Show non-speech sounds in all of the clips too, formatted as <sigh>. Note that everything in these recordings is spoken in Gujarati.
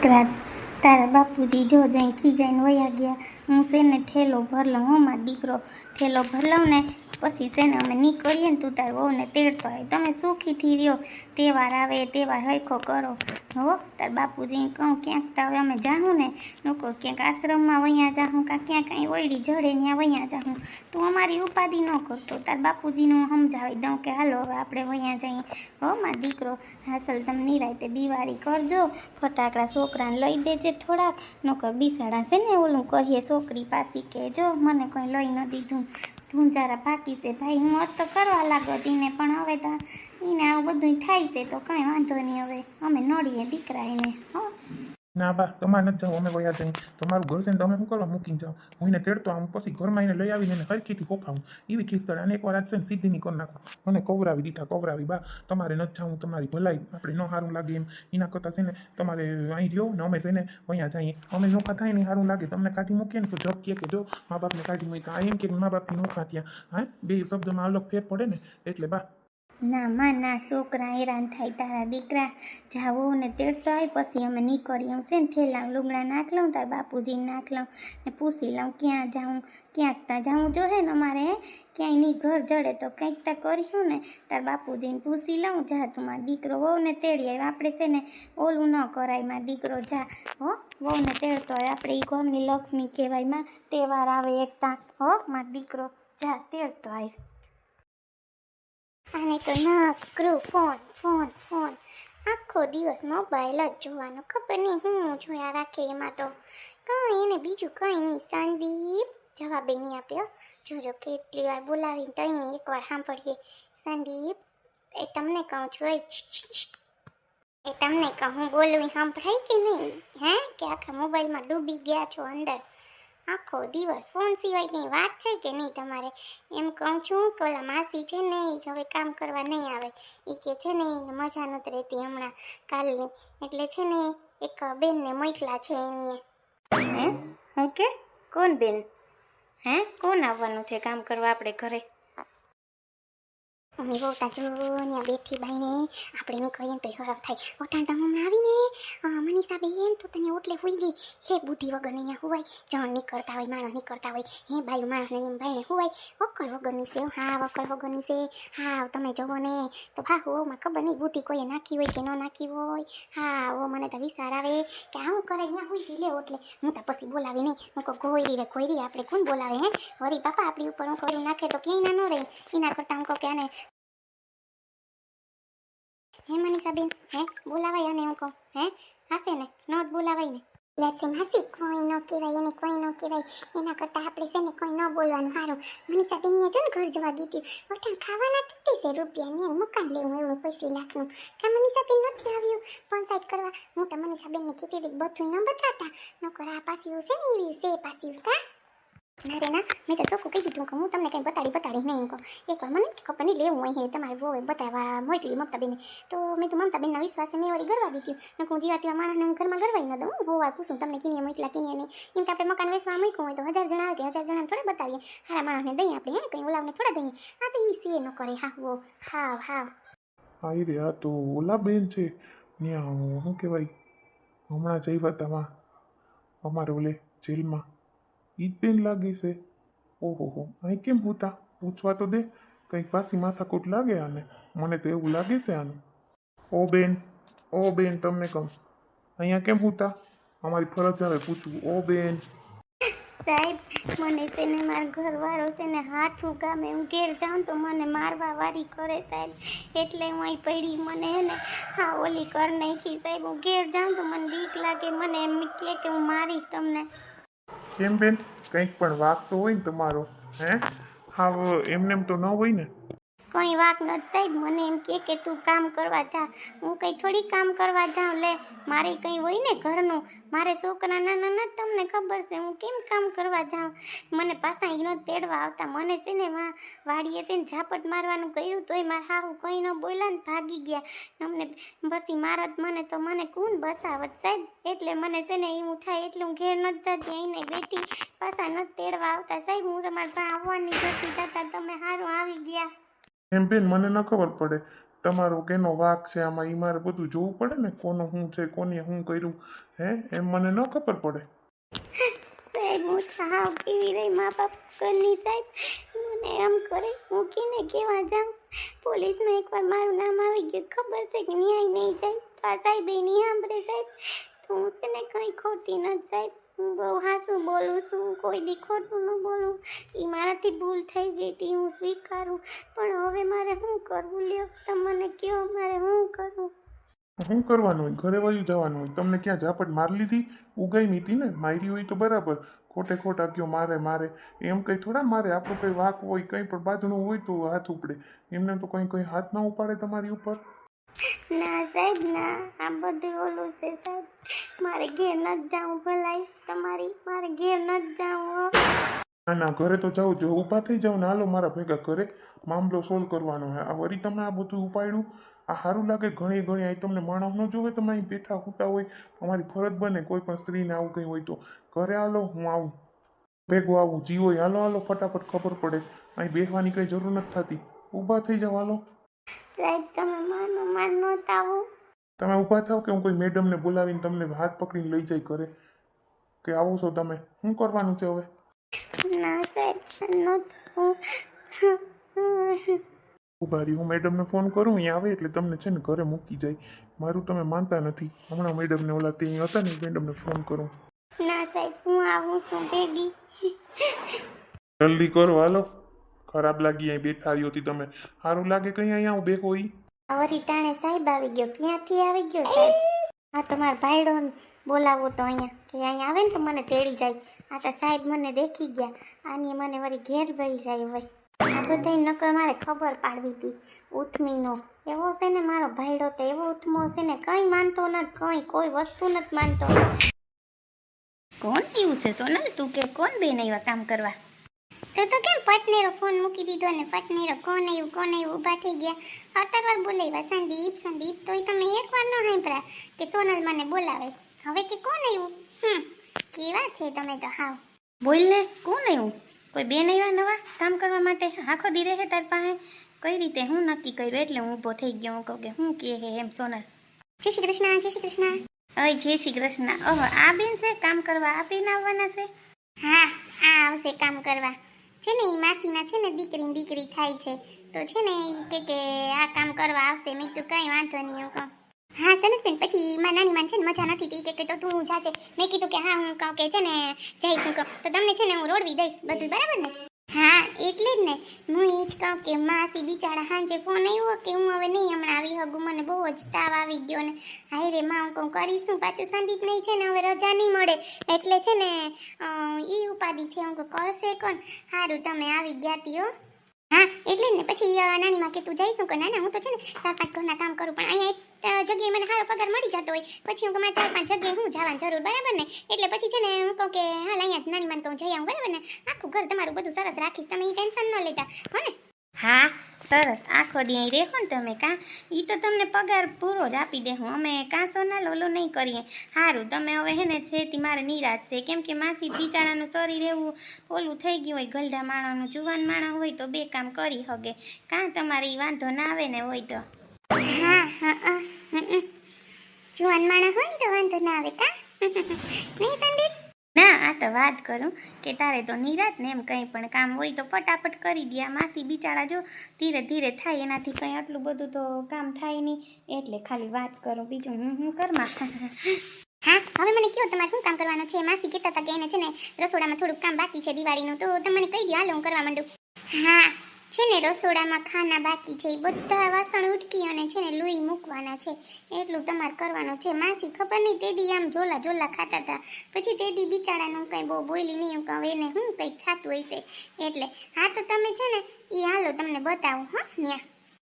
દીકરા તારા બાપુજી જો જઈ ખીજાઈને વયા ગયા, હું છે ને ઠેલો ભર હું, મારો દીકરો ઠેલો ભર ને પછી છે ને અમે નીકળીએ ને તું તાર વહુને તેડતો હોય તમે સુખીથી રહ્યો. તહેવાર આવે, તહેવાર હરખો કરો. હો, તાર બાપુજી કહું, ક્યાંક તો હવે અમે જાઉં ને. લોકો ક્યાંક આશ્રમમાં વૈયા જાઉં કાં ક્યાંક કાંઈ ઓયડી જડે ત્યાં વૈયા જાઉં તું અમારી ઉપાધિ ન કરતો. તાર બાપુજીનું સમજાવી દઉં કે હાલો, હવે આપણે વૈયા જઈએ. હો, માર દીકરો, હાસલ તમે નિરાયતે દિવાળી કરજો. ફટાકડા છોકરાને લઈ દેજે થોડાક. નકર બિસાડા છે ને ઓલું, કહીએ, છોકરી પાસી કે જો મને કોઈ લઈ ન દીધું. તું જરા બાકી છે. ભાઈ, હું હોત તો કરવા લાગો એને, પણ હવે તો એને આવું બધું થાય છે, તો કાંઈ વાંધો નહીં હવે. અમે નડીએ દીકરા એને હો. ના બા તમારે નથી જાઓ અમે વયા જઈએ તમારું ઘર છે ને તમે શું કરવા મૂકીને જાઓ હું એને તેડતો આવું પછી ઘરમાં એને લઈ આવીને એને હરખીથી કોફાવું એવી ખીસડ અને એકવાર આજ છે ને સીધી નહીં કરી નાખો મને કવરાવી દીધા કવરાવી બા તમારે નથી જાવું તમારી ભલાઈ આપણે ન સારું લાગે એમ એના કરતાં છે ને તમારે અહીં રહ્યો ને અમે છે ને વયા જઈએ અમે નોખા થાય ને સારું લાગે તમને કાઢી મૂકીએ ને તો જગ કે જો મા બાપને કાઢી મૂકી એમ કે મા બાપની નોખા ત્યાં હા બે શબ્દમાં અલગ ફેર પડે ને એટલે બા ના, માં, ના, છોકરા હેરાન થાય, તારા દીકરા જાવો ને તેડતો આવી પછી અમે નીકળીએ હું છે ને થેલા લુગડા નાખ લઉં, તાર બાપુજીને નાખ લઉં ને પૂછી લઉં, ક્યાં જાઉં ક્યાંક ત્યાં જાઉં, જો હે ને અમારે ક્યાંય નહીં, ઘર જડે તો કંઈક ત્યાં કર્યું ને, તાર બાપુજીને પૂછી લઉં, જા તું મારો દીકરો વહુને તેડી આવે આપણે છે ને ઓલું ન કરાય, મારો દીકરો જા, હો વહુને તેડતો હોય આપણે એ ઘરની લક્ષ્મી કહેવાય, માં, તહેવાર આવે એકતા હો, મારો દીકરો જા તેડતો આવે આને તો નકરું ફોન ફોન ફોન. આખો દિવસ મોબાઈલ જ જોવાનો. ખબર નહીં હું જોયા રાખે એમાં તો. કંઈ એને બીજું કંઈ નહીં. સંદીપ જવાબે નહીં આપ્યો. જોજો કેટલી વાર બોલાવીને તો અહીં એકવાર સાંભળીએ. સંદીપ, એ તમને કહું છું. એ તમને કહું. હું બોલું એ સાંભળાય કે નહીં? હે? કે આખા મોબાઈલમાં ડૂબી ગયા છો અંદર? આખો દિવસ ફોન સિવાયની વાત છે કે નહીં તમારે? એમ કહું છું કે ઓલા માસી છે ને એ હવે કામ કરવા નહીં આવે. એ કે છે ને એને મજા નથી રહેતી હમણાં કાલની. એટલે છે ને એક બેનને મોકલા છે એની હે? હું કે? કોણ બેન? હે? કોણ આવવાનું છે કામ કરવા આપણે ઘરે? મમ્મી બહુ તાજો ત્યાં બેઠી બાઈને આપણે ને કહીએ તો હરખ થાય. ઓટાણ તમે હમણાં આવીને મનીષા બેન તો તને ઓટલે હોઈ ગઈ. હે બુદ્ધિ વગર અહીંયા હુવાય. જણ નીકળતા હોય, માણસ નીકળતા હોય. હે બાયું માણસને એમ ભાઈને હુવાય. વકલ વગરની છે, હા. વકલ વગરની છે. હા તમે જોવો ને. તો હા માં ખબર નહીં બુદ્ધિ કોઈએ નાખી હોય કે ન નાખી હોય. હા ઓ મને તો વિચાર આવે કે આવું કરે અહીંયા હુઈ ગઈ, લે ઓટલે. હું તો પછી બોલાવી નહીં. હું કહું ગોયરી રે ગોયરી આપણે કોણ બોલાવે, હે? વરી બાપા આપણી ઉપર હું કરી, નાખે તો ક્યાંય ના ન રહે. એના કરતાં હું કહું કે આને હે મનીષાબેન? હે, બોલાવાય અને હું કહું, હે? હાસે ને? ન જ બોલાવાય ને? લેસન હાસી, કોઈ ન કહેવાય એને કોઈ ન કહેવાય. એના કરતાં આપણે છે ને કોઈ ન બોલવાનું સારું મનીષાબેનને છે ને ઘર જવા દીધું ઓઠા ખાવાના તૂટી છે રૂપિયા ને મકાન લેવું એવું પૈસા લાખનું. કા મનીષાબેન નથી આવ્યું? પંચાયત કરવા. હું તો મનીષાબેનને કીધી હતી બધું ન બતાવતા નકર આ પાસે છે ને એવી છે પાછી કા? ના ના, મેં તો ચોખ્ખું કહી દીધું કે હું તમને કંઈ બતાડી બતાડી નહીં કહું. એકવાર મને નહીં લેવું અહીં હે તમારે બહુ બતાવવા મોકલી મમતાબેને. તો મેં તો મમતાબેનના વિશ્વાસે મેં વળી ગરવા દીધું. ને હું જીવા તેવા માણસને હું ઘરમાં ગરવાઈ ન દઉં બહુ વાર પૂછું તમને કિનિયા મોકલા કિનિયા નહીં. એમ કે આપણે મકાન વેચવા મૂક્યું હોય તો હજાર જણા આવે કે હજાર જણાને થોડા બતાવીએ. હારા માણસને દઈએ આપણે, હે, કંઈ ઓલાવને થોડા દઈએ. આ તો એવી સે ન કરે, હા હા હા. હા એ રે તો ઓલા બેન છે ત્યાં શું કહેવાય? હમણાં જઈ વાતામાં અમારે ઓલે જેલમાં. ઈ બેન લાગે છે. ઓહો અહીં કેમ હોતા? પૂછવા તો દે, કંઈક પાછી માથાકૂટ લાગે આને. મને તો એવું લાગે છે આને. ઓ બેન ઓ બેન, તમને કહું. અહીંયા કેમ હોતા? અમારી ફરજ આવે પૂછવું. ઓ બેન. સાહેબ, મને છે ને મારા ઘરવાળો છે ને હાથું ઉગામે હું ઘેર જાઉં તો મને મારવા વારી કરે સાહેબ. એટલે હું અહીં પડી. મને ને હા ઓલી કર નાખી સાહેબ. હું ઘેર જાઉં તો મને બીક લાગે. મને એમ કહે કે હું મારીશ તમને. કેમ બેન? કંઈક પણ વાક હોય ને તમારો, હે? હા એમને એમ તો ન હોય ને? કોઈ વાક નથી સાહેબ મને એમ કે કે તું કામ કરવા જા. હું કંઈ થોડી કામ કરવા જાઉં. લે, મારે કંઈ હોય ને ઘરનું? મારે છોકરા નાના ના તમને ખબર છે. હું કેમ કામ કરવા જાઉં? મને પાછા ઈનો તેડવા આવતા. મને છે ને વા વાડીએ છે ને ઝાપટ મારવાનું કર્યું તોય મારા હાહુ કંઈ ન બોલ્યા ને ભાગી ગયા. અમને બસી મારત મને તો મને કોણ બસાવત સાહેબ? એટલે મને છે ને એવું થાય એટલે હું ઘેર નથી જતી. અહીંને બેઠી પાછા નથી તેડવા આવતા. સાહેબ, હું તમારા પાસે આવવાની જતી જતા. તમે સારું આવી ગયા. એમ બેન, મને ન ખબર પડે. તમારો કેનો વાક છે આમાં એ મારે બધું જોવું પડે ને, કોનો શું છે, કોને શું કર્યું, હે? એમ મને ન ખબર પડે. સાહેબ હું સાવ રહી મા બાપ ઘરની સાહેબ. મને આમ કરે, હું કેવા જાઉં? પોલીસમાં એકવાર મારું નામ આવી ગયું, ખબર છે કે ન્યાય નહીં જાય તો આ સાહેબ એ નહીં સાહેબ. તો હું છે કંઈ ખોટી નથી સાહેબ. હું બહુ હાસું બોલું છું કોઈ દી ખોટું ન બોલું. એ મારાથી ભૂલ થઈ ગઈ હતી હું સ્વીકારું. પણ હવે મારે શું કરવું? લ્યો તમે મને કહો મારે શું કરવું? શું કરવાનું હોય? ઘરે વયું જવાનું હોય? તમને ક્યાં ઝાપટ માર લીધી? ઉગાઈ હતી ને? મારી હોય તો બરાબર. ખોટે ખોટા કયો મારે મારે. એમ કંઈ થોડા મારે? આપણું કંઈ વાક હોય, કંઈ પણ બાજુનું હોય તો હાથ ઉપડે. એમને તો કંઈ કંઈ હાથ ના ઉપાડે તમારી ઉપર? ના સાહેબ, ના. આ બધું ઓલું છે સાહેબ. મારે ઘેર ન જાઉં ભલાઈ. તમારી મારે ઘેર ન જાઉં હો. ના ના, ઘરે તો જાઉં જો ઊભા થઈ જાઉં ને હાલો મારા ભેગા ઘરે. મામલો સોલ્વ કરવાનો હે આ વરી તમે આ બધું ઉપાડ્યું. આ સારું લાગે ઘણી ઘણી. અહીં તમને માણસ ન જોવે, તમે અહીં બેઠા ખૂટા હોય. અમારી ફરજ બને કોઈ પણ સ્ત્રીને આવું કંઈ હોય તો. ઘરે હાલો, હું આવું. ભેગું આવું. જીવો હાલો હાલો, ફટાફટ ખબર પડે. અહીં બેસવાની કંઈ જરૂર નથી થતી. ઊભા થઈ જાઓ, હાલો. સાહેબ તમે માનો માન નો તાવો તમે ઊભા થાવ કે હું કોઈ મેડમને બોલાવીને તમને હાથ પકડીને લઈ જાય ઘરે? કે આવો છો તમે? શું કરવાનું છે હવે? ના સાહેબ નો ઊભા રહી હું મેડમને ફોન કરું અહીંયા આવે એટલે તમને છે ને ઘરે મૂકી જાય. મારું તમે માનતા નથી. હમણાં મેડમને ઓલા તે અહીં હતા ને મેડમને ફોન કરું. ના સાહેબ હું આવું છું ભેગી. જલ્દી કરો હાલો. ખરાબ લાગી અહીં બેઠા આવી હતી તમે. સારું લાગે કઈ અહીંયા હું બેઠો ઈ વરી ટાણે સાહેબ આવી ગયો. ક્યાંથી આવી ગયો સાહેબ? આ તમાર મારા ભાઈડો બોલાવો તો અહીંયા. કે અહીંયા આવે ને તો મને તેડી જાય. આ તો સાહેબ મને દેખી ગયા. આની મને વળી ઘેર ભરી જાય હોય. આ બધા નકર મારે ખબર પાડવી હતી. ઉથમીનો. એવો છે ને મારો ભાઈડો તો એવો ઉથમો છે ને કંઈ માનતો નથી કંઈ કોઈ વસ્તુ નથી માનતો. કોણ એવું છે સોનલ? તું કે કોણ બેન આવ્યા કામ કરવા? તો તો કેમ પટનેરો ફોન મૂકી દીધો ને પટનેરો કોણ આવ્યું કોણ આવ્યું ઊભા થઈ ગયા? અતર વાર બોલાવ્યા સંદીપ સંદીપ તોય તમે એકવાર ન સાંભળ્યા કે સોનલ મને બોલાવે. હવે કે કોણ આવ્યું? હમ કેવા છે તમે તો હાવ. બોલ ને કોણ આવ્યું? કોઈ બેન આવ્યા નવા કામ કરવા માટે? આખો દી રહે તાર પાસે? કઈ રીતે? હું નક્કી કર્યું એટલે હું ઊભો થઈ ગયો. હું કહું કે હું કે હે એમ સોનલ. જય શ્રી કૃષ્ણ જય શ્રી કૃષ્ણ. અય જય શ્રી કૃષ્ણ. ઓહો આ બેન છે કામ કરવા? આ બેન આવવાના છે? હા આ આવશે કામ કરવા. છે ને એ માસીના છે ને દીકરી દીકરી થાય છે. તો છે ને એ કે કે આ કામ કરવા આવશે. મેં તો કંઈ વાંધો નહીં, એવું કહું. હા સનતબેન પછી મારા નાની માન છે ને મજા નથી તી. કે તો તું જાજે. મેં કીધું કે, હા, હું કહું કે, છે ને, જઈશ, હું તો તમને છે ને, હું રોડવી દઈશ, બધું, બરાબર ને? એટલે જ ને. હું એ જ કહું કે માસી બિચારા સાંજે ફોન આવ્યો કે હું હવે નહીં હમણાં આવી હગું મને બહુ જ તાવ આવી ગયો ને. હાય રે, માં, હું કરીશું? પાછું સંદીપ નહીં છે ને, હવે રજા નહીં મળે. એટલે છે ને એ ઉપાધિ છે. હું કરશે કોણ? સારું તમે આવી ગયા તી હા. એટલે ને પછી નાની માં કે તું જઈશું કે ના ના હું તો છે ને ચાર પાંચ ઘરના કામ કરું, પણ અહીંયા એક જગ્યાએ મને સારો પગાર મળી જતો હોય. પછી હું મારે ચાર પાંચ જગ્યાએ હું જવાની જરૂર, બરાબર ને? એટલે પછી છે ને હું કહું કે, હાલ અહીંયા નાની માન કહું, જઈ આવું, બરાબર ને? આખું ઘર તમારું બધું સરસ રાખીશ, તમે ટેન્શન ન લેતા, હો ને? હા, સરસ. આખો દી અહીં રહેવો ને તમે કાં? એ તો તમને પગાર પૂરો જ આપી દે હું અમે કાં સોના લોલો નહીં કરીએ. સારું તમે હવે હે ને છેતી મારે નિરાશ છે. કેમ કે માસી બિચારાનું શરીર એવું ઓલું થઈ ગયું હોય ગલડા માણાનું જુવાન માણા હોય તો બે કામ કરી હગે. કાં તમારે એ વાંધો ના આવે ને હોય તો? હા હા જુવાન માણા હોય તો વાંધો ના આવે, કા? નહીં સંદીપ? ના આ તો વાત કરું કે તારે તો નિરાત ને એમ કંઈ પણ કામ હોય તો ફટાફટ કરી દે. આ માસી બિચારા જો ધીરે ધીરે થાય એનાથી કંઈ આટલું બધું તો કામ થાય નહીં. એટલે ખાલી વાત કરું બીજું હું હું કરમાં <laughs> હા હવે મને કયો તમારે શું કામ કરવાનું છે? માસી કહેતા હતા કે એને છે ને રસોડામાં થોડુંક કામ બાકી છે દિવાળીનું તો તમે મને કહી દો હાલો હું કરવા માંડું. હા છે ને, રસોડામાં ખાના બાકી છે એ બધા વાસણ ઉટકી અને છે ને લોહી મૂકવાના છે. એટલું તમારે કરવાનું છે. માસી ખબર નહીં તે દી આમ જોલા જોલા ખાતા હતા. પછી તે દી બિચારાનું કંઈ બહુ બોલી નહીં કહું એને હું કંઈક થતું છે એટલે હા, તો તમે છે ને એ હાલો તમને બતાવું, હા, ન્યા.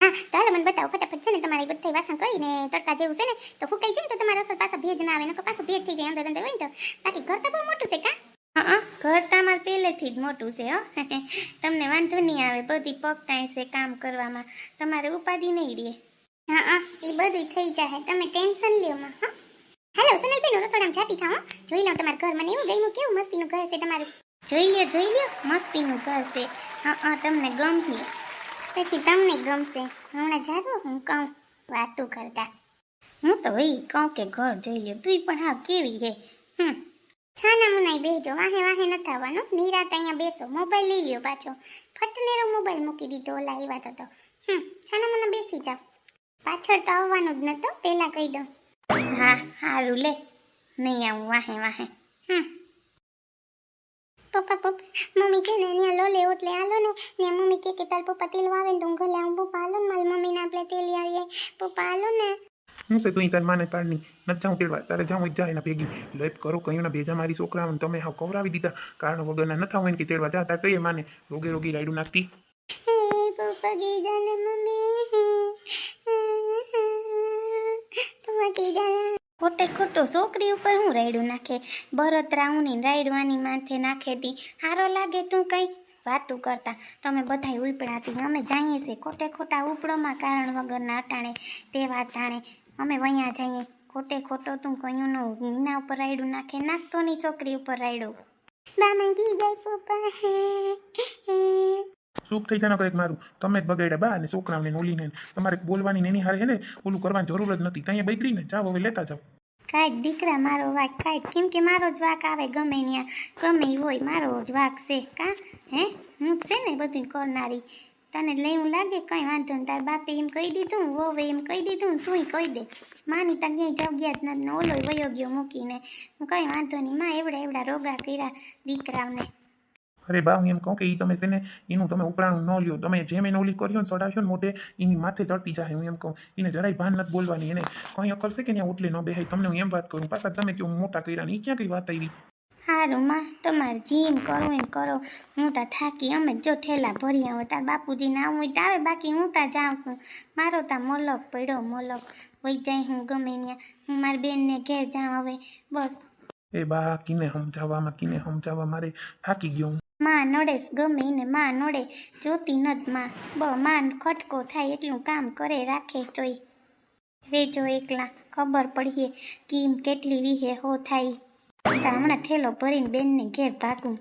હા હાલો મને બતાવો, ફટાફટ છે ને, તમારે બધા વાસણ કરીને તડકા જેવું છે ને, તો ફૂકાઈ જાય તો તમારા અસર પાછા ભેજ ના આવે ને પાછું ભેજ થઈ જાય, અંદર અંદર હોય ને તો. બાકી ઘર તો બહુ મોટું છે કા? હા ઘર તમારે પહેલેથી જ મોટું છે હો. <laughs> તમને વાંધો નહીં આવે બધી પકટાય છે કામ કરવામાં. તમારે ઉપાધિ નહીં રહે. હા એ બધું થઈ જાય તમે ટેન્શન લ્યો માં હા. હેલો સુનલબેન રસોડામાં જાતી થાવ જોઈ લો તમારું ઘર મને એવું ગયું કેવું મસ્તીનું ઘર છે તમારું? જોઈ લ્યો જોઈ લ્યો. મસ્તીનું ઘર છે. હા હા તમને ગમ્યું પછી તમને ગમશે. હમણાં જાજો હું કહું વાતું કરતા. હું તો એ કહું કે ઘર જોઈ લ્યો. તું પણ હા કેવી રે હમ. છાના મુનાઈ વાહે વાહે ન થવાનું. નિરાત અહીંયા બેસો, મોબાઈલ લઈ લ્યો પાછો. ફટનેરો મોબાઈલ મૂકી દીધો, ઓલા આવ્યા તો તો. હમ, છાના મને બેસી જાવ પાછળ તો આવવાનું જ નતો પહેલા કહી દઉં. હા સારું લે. નહીં આવું, વાહે વાહે. હમ. પપ્પા પપ્પા, મમ્મી કે ને અહીંયા લો લે એટલે હાલો ને. ને મમ્મી કે કે તાર પપ્પા તેલ વાવે ને તો ઘરે આવું. પપ્પા, હાલો ને મારી મમ્મીને આપણે તેલ આવીએ પપ્પા, હાલો ને. હું છે તું તારી માને પાડની નથી જાઉં તેડવા. તારે જાઉં જા એના ભેગી. લેપ કરો કયું ભેજા મારી છોકરાઓને તમે હા કવરાવી દીધા. કારણ વગરના નથા હોય કે તેડવા. જા તાર કહીએ માને. રોગે રોગી રાયડું નાખતી. ખોટે ખોટો છોકરી ઉપર હું રાયડું નાખે? બરતરા ઉની રાયડવાની માથે નાખે તી હારો લાગે તું કઈ? વાતું કરતા. તમે બધાય ઉપડાતી. અમે જાઈએ છીએ. ખોટે ખોટા ઉપડોમાં કારણ વગરના અટાણે. તેવા અટાણે. અમે વયા જઈએ. ખોટે ખોટો તું કયું નો એના ઉપર રાયડું નાખે. નાખતો ની છોકરી ઉપર રાયડું. બામા કીધા પપ્પા હે. હે સુખ થઈ જાનો કંઈક મારું. તમે જ બગાડ્યા બા અને છોકરાઓને ને ઓલીને. તમારે બોલવાની ને એની હારે હે ને ઓલું કરવાની જરૂર જ નથી. ત્યાં બગડી ને જાઓ હવે લેતા જાઓ. કાંઈક દીકરા મારો વાક કાંઈક. કેમ કે મારો જ વાક આવે ગમે ત્યાં ગમે હોય મારો જ વાક છે. કા? હે? હું છે ને બધું કરનારી. તને લેવું લાગે, કંઈ વાંધો નહીં, તારા બાપે એમ કહી દીધું વોવે એમ કહી દીધું તુંય કહી દે. માની તા ક્યાંય જગ્યા જ નથી ઓલો વયો ગયો મૂકીને. કઈ વાંધો નહીં, માં એવડા એવડા રોગા કર્યા દીકરાઓને. અરે હું એમ કહું કે એ તમે છે ને, એનું તમે ઉપરાણું ન લ્યો. તમે જેમ એને ઓલી કર્યો ને ચડાવ્યો ને મોઢે, એની માથે ચડતી જાય, હું એમ કહું. એને જરાય ભાન નથી બોલવાની, એને કંઈ અકલ છે કે ત્યાં ઓટલે ન બેહાય? તમને હું એમ વાત કરું. પાછા તમે કહો મોટા કર્યા ને એ ક્યાં કઈ વાત આવી? સારું માં તમારે જેમ કરો એમ કરો. હું તો થાકી અમે જો ઠેલા ભર્યા હોય તાર બાપુજીને આવું તો આવે બાકી હું તા જાઉં છું. મારો તા મોલક પડ્યો મોલક વહી જાય હું ગમે ત્યાં હું મારી બેનને ઘેર જાઉં હવે બસ. એ બા કિને સમજાવવામાં કિને સમજાવવા મારે થાકી ગયો હું. માં નડેસ ગમે એને માં નડે. જોતી નતમાં. બ માં ખટકો થાય એટલું કામ કરે રાખે તોય. રેજો એકલા ખબર પડીએ કીમ કેટલી વિહે હો થાય. હમણાં ઠેલો ભરીને બેનને ઘેર ભાગું.